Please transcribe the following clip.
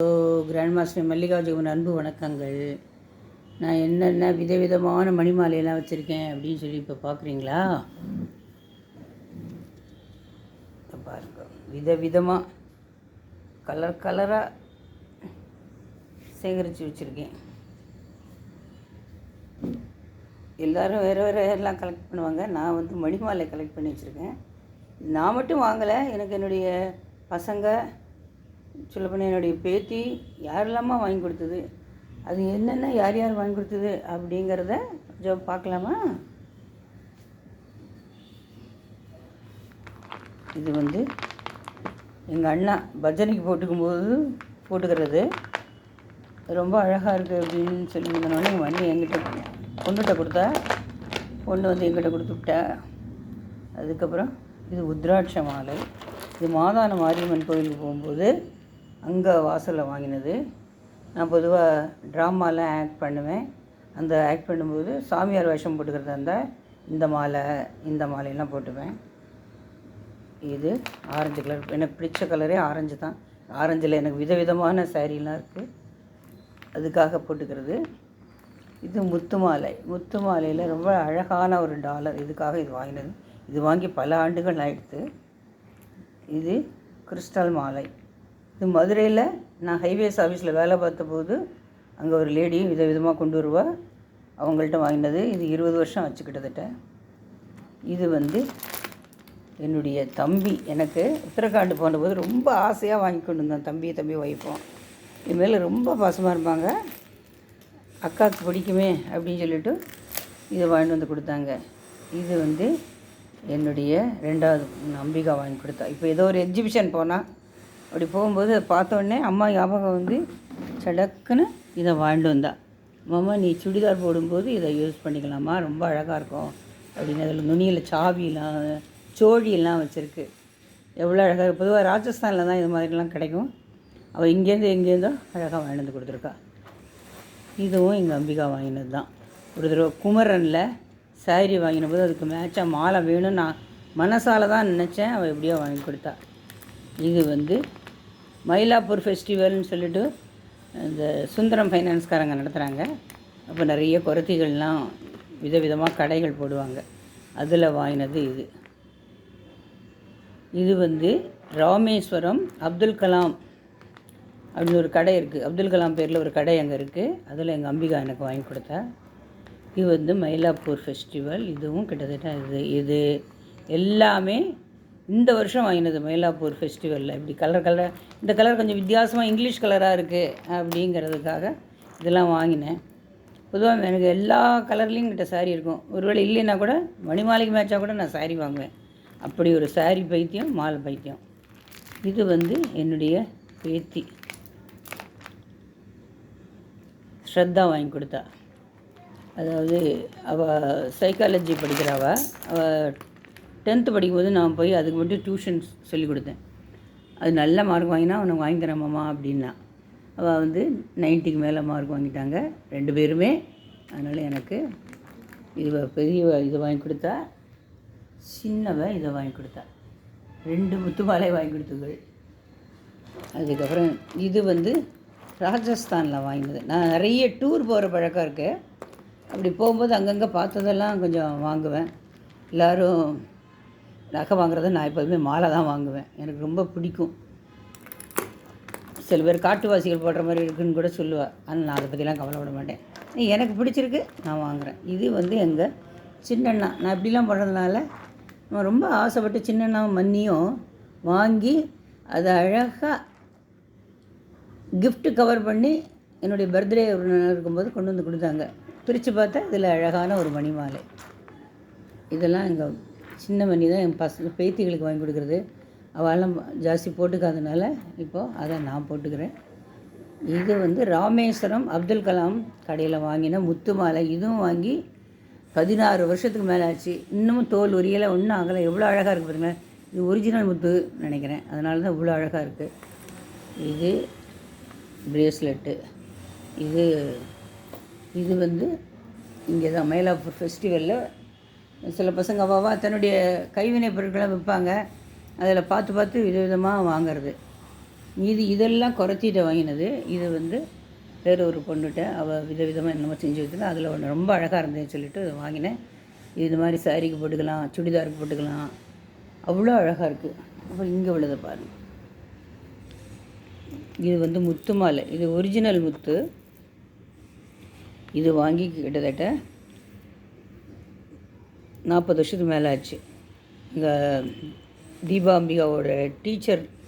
Grand master மல்லிகார்ஜுவன் அன்பு வணக்கங்கள். நான் என்னென்ன விதவிதமான மணிமாலையெல்லாம் வச்சுருக்கேன் அப்படின்னு சொல்லி இப்போ பார்க்குறீங்களா இப்ப பாருங்க. விதவிதமாக கலர் கலராக சேகரித்து வச்சுருக்கேன். எல்லோரும் வேறு வேறு எல்லாம் கலெக்ட் பண்ணுவாங்க. நான் வந்து மணிமாலை கலெக்ட் பண்ணி வச்சுருக்கேன். நான் மட்டும் வாங்கலை. எனக்கு என்னுடைய பசங்க சொல்லப்போனால் என்னுடைய பேத்தி யாரெல்லாமா வாங்கி கொடுத்தது. அது என்னென்ன யார் யார் வாங்கி கொடுத்தது அப்படிங்கிறத கொஞ்சம் பார்க்கலாமா? இது வந்து எங்கள் அண்ணா பஜனைக்கு போட்டுக்கும்போது போட்டுக்கிறது. ரொம்ப அழகாக இருக்குது அப்படின்னு சொல்லி இருந்தனோடனே எங்கள் வண்டி என்கிட்ட பொண்ணுகிட்ட கொடுத்தா பொண்ணு வந்து எங்கிட்ட கொடுத்து விட்டா. அதுக்கப்புறம் இது உத்ராட்ச மாலை. இது மாதான மாரியம்மன் கோயிலுக்கு போகும்போது அங்கே வாசலில் வாங்கினது. நான் பொதுவாக ட்ராமாலாம் ஆக்ட் பண்ணுவேன். அந்த ஆக்ட் பண்ணும்போது சாமியார் வேஷம் போட்டுக்கிறதா இருந்தால் இந்த மாலை இந்த மாலையெல்லாம் போட்டுப்பேன். இது ஆரஞ்சு கலர். எனக்கு பிடிச்ச கலரே ஆரஞ்சு தான். ஆரஞ்சில் எனக்கு விதவிதமான சேரீலாம் இருக்குது அதுக்காக போட்டுக்கிறது. இது முத்து மாலை. முத்து மாலையில் ரொம்ப அழகான ஒரு டாலர். இதுக்காக இது வாங்கினது. இது வாங்கி பல ஆண்டுகள் ஆயிடுத்து. இது கிறிஸ்டல் மாலை. இது மதுரையில் நான் ஹைவேஸ் ஆஃபீஸில் வேலை பார்த்தபோது அங்கே ஒரு லேடி விதவிதமாக கொண்டு வருவா. அவங்கள்ட்ட வாங்கினது இது இருபது வருஷம் ஆச்சு கிட்டத்தட்ட. இது வந்து என்னுடைய தம்பி. எனக்கு உத்தரகாண்டு போனபோது ரொம்ப ஆசையாக வாங்கி கொண்டு வந்தேன். தம்பி தம்பி வைப்போம் இது மேலே ரொம்ப பாசமாக இருப்பாங்க. அக்காவுக்கு பிடிக்குமே அப்படின்னு சொல்லிட்டு இதை வாங்கிட்டு வந்து கொடுத்தாங்க. இது வந்து என்னுடைய ரெண்டாவது நம்பிக்கை வாங்கி கொடுத்தா. இப்போ ஏதோ ஒரு எக்ஸிபிஷன் போனால் அப்படி போகும்போது அதை பார்த்தோடனே அம்மா ஞாபகம் வந்து சடக்குன்னு இதை வாங்கிட்டு வந்தா. மாமா நீ சுடிதார் போடும்போது இதை யூஸ் பண்ணிக்கலாமா? ரொம்ப அழகாக இருக்கும். அப்படின்னு அதில் நுனியில் சாவிலாம் சோழியெல்லாம் வச்சுருக்கு. எவ்வளோ அழகாக பொதுவாக ராஜஸ்தானில் தான் இது மாதிரிலாம் கிடைக்கும். அவள் இங்கேருந்து எங்கேருந்தோ அழகாக வாங்கிட்டு வந்து கொடுத்துருக்கா. இதுவும் எங்கள் அம்பிகா வாங்கினது தான். ஒரு தடவை குமரனில் சாரி வாங்கின போது அதுக்கு மேட்சாக மாலை வேணும் நான் மனசால தான் நினச்சேன். அவள் எப்படியோ வாங்கி கொடுத்தா. இது வந்து மயிலாப்பூர் ஃபெஸ்டிவல்னு சொல்லிட்டு இந்த சுந்தரம் ஃபைனான்ஸ்காரங்க நடத்துகிறாங்க அப்போ நிறைய குரத்திகள்லாம் விதவிதமாக கடைகள் போடுவாங்க. அதில் வாங்கினது இது. இது வந்து ராமேஸ்வரம் அப்துல் கலாம் அப்படின்னு ஒரு கடை இருக்குது அப்துல் கலாம் பேரில் ஒரு கடை அங்கே இருக்குது அதில் எங்கள் அம்பிகா எனக்கு வாங்கி கொடுத்தா. இது வந்து மயிலாப்பூர் ஃபெஸ்டிவல். இதுவும் கிட்டத்தட்ட இது இது எல்லாமே இந்த வருஷம் வாங்கினது மயிலாப்பூர் ஃபெஸ்டிவலில் இப்படி கலர் கலர் இந்த கலர் கொஞ்சம் வித்தியாசமாக இங்கிலீஷ் கலராக இருக்குது அப்படிங்கிறதுக்காக இதெல்லாம் வாங்கினேன். பொதுவாக எனக்கு எல்லா கலர்லேயும் கிட்ட சாரீ இருக்கும். ஒருவேளை இல்லைன்னா கூட மணிமாலைக்கு மேட்சாக கூட நான் சாரீ வாங்குவேன். அப்படி ஒரு சாரீ பைத்தியம் மாலை பைத்தியம். இது வந்து என்னுடைய பேத்தி. ஸ்ரத்தா வாங்கி கொடுத்தா. அதாவது அவள் சைக்காலஜி படிக்கிறவ. அவள் டென்த்து படிக்கும்போது நான் போய் அதுக்கு மட்டும் டியூஷன் சொல்லி கொடுத்தேன். அது நல்ல மார்க் வாங்கினா அவனை வாங்கி தரேன் மாமா அப்படின்னா. அவள் வந்து நைன்ட்டிக்கு மேலே மார்க் வாங்கிட்டாங்க. ரெண்டு பேருமே. அதனால் எனக்கு இது பெரிய இது வாங்கி கொடுத்தா சின்னவ இதை வாங்கி கொடுத்தா. ரெண்டு முத்து மாலை வாங்கி கொடுத்தது. அதுக்கப்புறம் இது வந்து ராஜஸ்தானில் வாங்கினது. நான் நிறைய டூர் போகிற பழக்கம் இருக்குது அப்படி போகும்போது அங்கங்கே பார்த்ததெல்லாம் கொஞ்சம் வாங்குவேன். எல்லோரும் நகை வாங்குறத நான் எப்போதுமே மாலை தான் வாங்குவேன். எனக்கு ரொம்ப பிடிக்கும். சில பேர் காட்டுவாசிகள் போடுற மாதிரி இருக்குன்னு கூட சொல்லுவாள் ஆனால் நான் அதை பற்றிலாம் கவலைப்பட மாட்டேன். எனக்கு பிடிச்சிருக்கு நான் வாங்குகிறேன் இது வந்து எங்கள் சின்னண்ணா. நான் இப்படிலாம் போடுறதுனால நான் ரொம்ப ஆசைப்பட்டு சின்னண்ணாவும் மன்னியும் வாங்கி அதை அழகாக கிஃப்ட்டு கவர் பண்ணி என்னுடைய பர்த்டே இருக்கும்போது கொண்டு வந்து கொடுத்தாங்க. பிரித்து பார்த்தா இதில் அழகான ஒரு மணி மாலை இதெல்லாம் எங்கள் சின்ன மணி தான் என் பசங்க பேத்திகளுக்கு வாங்கி கொடுக்குறது. அவெல்லாம் ஜாஸ்தி போட்டுக்காதனால இப்போது அதை நான் போட்டுக்கிறேன். இது வந்து ராமேஸ்வரம் அப்துல் கலாம் கடையில் வாங்கின முத்து மாலை. இதுவும் வாங்கி பதினாறு வருஷத்துக்கு மேலே ஆச்சு. இன்னமும் தோல் உரியலை ஒன்றும் ஆகலை. எவ்வளோ அழகாக இருக்குது பாருங்கள் இது ஒரிஜினல் முத்து நினைக்கிறேன். அதனால தான் இவ்வளோ அழகாக இருக்குது இது பிரேஸ்லெட்டு இது இது வந்து இங்கே தான் மயிலாப்பூர் ஃபெஸ்டிவலில் சில பசங்க அவாவா தன்னுடைய கைவினைப் பொருட்களை விற்பாங்க. அதில் பார்த்து பார்த்து விதவிதமாக வாங்குறது. இது இதெல்லாம் குறைச்சிட்டு வாங்கினது. இது வந்து வேறு ஒரு பொண்ணுகிட்ட அவள் விதவிதமாக என்னமோ செஞ்சு வச்சுருந்தா அதில் ஒன்று ரொம்ப அழகாக இருந்ததுன்னு சொல்லிட்டு வாங்கினேன். இது மாதிரி சாரிக்கு போட்டுக்கலாம் சுடிதாருக்கு போட்டுக்கலாம். அவ்வளோ அழகாக இருக்குது அப்புறம் இங்கே உள்ளதை பாருங்கள் இது வந்து முத்து மாலை. இது ஒரிஜினல் முத்து. இது வாங்கி கிட்டத்தட்ட நாற்பது வருஷத்துக்கு மேலே ஆச்சு இங்கே தீபாம்பிகாவோட டீச்சர்